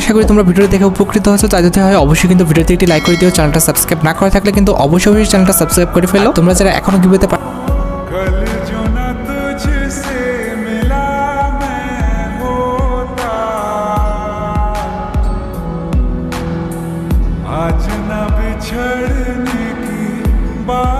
আশা করি তোমরা ভিডিও দেখে উপকৃত হয়েছো তাই যদি হয় অবশ্যই কিন্তু ভিডিওতে একটি লাইক করে দিও চ্যানেলটা সাবস্ক্রাইব না করে থাকলে কিন্তু অবশ্যই অবশ্যই চ্যানেলটা সাবস্ক্রাইব করে ফেলো তোমরা যারা এখনো গিভেতে कल जो न तुझसे मिला मैं होता आज न बिछड़ने की बात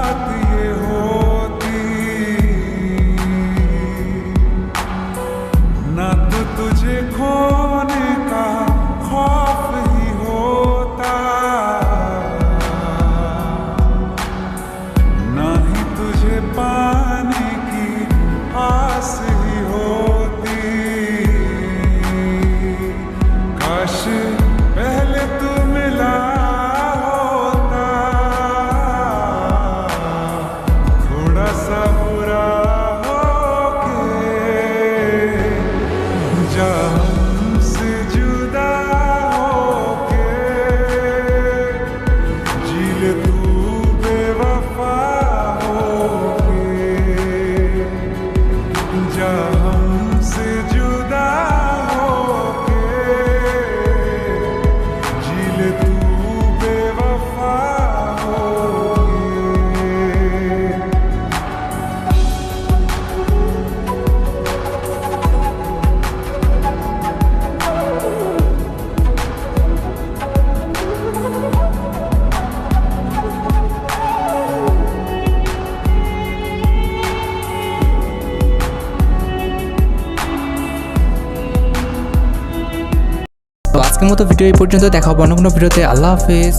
আজকের মতো ভিডিও এই পর্যন্ত। দেখা হবে অন্য কোনো ভিডিওতে। আল্লাহ হাফেজ।